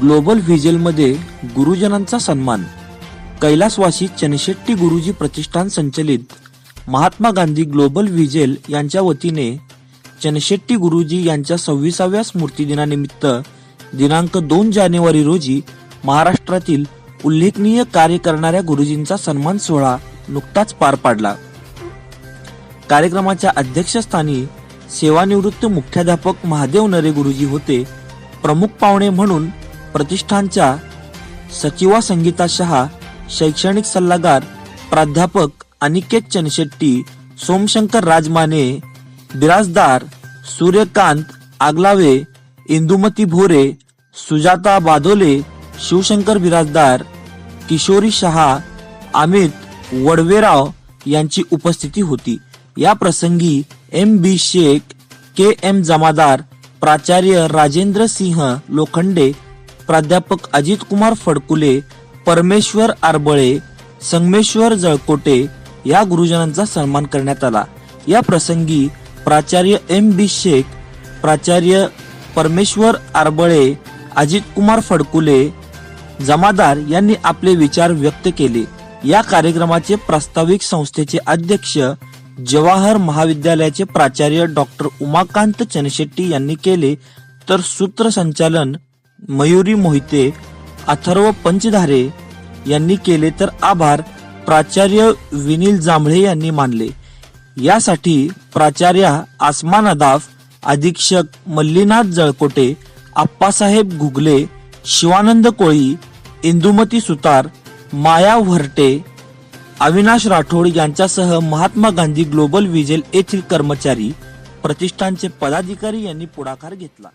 Global व्हिजेलमध्ये गुरुजनांचा सन्मान. कैलासवासी चनशेट्टी गुरुजी प्रतिष्ठान संचलित महात्मा गांधी ग्लोबल व्हिजेल यांच्या वतीने चनशेट्टी गुरुजी यांच्या सव्वीसाव्या स्मृतिदिनानिमित्त दिनांक दोन जानेवारी रोजी महाराष्ट्रातील उल्लेखनीय कार्य करणाऱ्या गुरुजींचा सन्मान सोहळा नुकताच पार पाडला. कार्यक्रमाच्या अध्यक्षस्थानी सेवानिवृत्त मुख्याध्यापक महादेव नरे गुरुजी होते. प्रमुख पाहुणे म्हणून प्रतिष्ठानच्या सचिवा संगीता शहा शैक्षणिक सल्लागार प्राध्यापक अनिकेत चनशेट्टी सोमशंकर राजमाने बिराजदार सूर्यकांत आगलावे इंदुमती भोरे सुजाता बादोले शिवशंकर बिराजदार किशोरी शहा अमित वडवेराव यांची उपस्थिती होती. या प्रसंगी M B Shaikh K M Jamadar प्राचार्य राजेंद्र सिंह लोखंडे प्राध्यापक अजित कुमार फडकुले परमेश्वर आरबळे संगमेश्वर जळकोटे या गुरुजनांचा सन्मान करण्यात आला. या प्रसंगी प्राचार्य एम बी शेख प्राचार्य परमेश्वर आरबळे अजित कुमार फडकुले जमादार यांनी आपले विचार व्यक्त केले. या कार्यक्रमाचे प्रास्ताविक संस्थेचे अध्यक्ष जवाहर महाविद्यालयाचे प्राचार्य डॉक्टर उमाकांत चनशेट्टी यांनी केले तर सूत्रसंचालन मयुरी मोहिते अथर्व पंचधारे यांनी केले तर आभार प्राचार्य विनील जांभळे यांनी मानले. यासाठी प्राचार्य आसमान अदाफ अधीक्षक मल्लीनाथ जळकोटे आप्पासाहेब घुगले शिवानंद कोळी इंदुमती सुतार माया व्हरटे अविनाश राठोड यांच्यासह महात्मा गांधी ग्लोबल विजेल येथील कर्मचारी प्रतिष्ठानचे पदाधिकारी यांनी पुढाकार घेतला.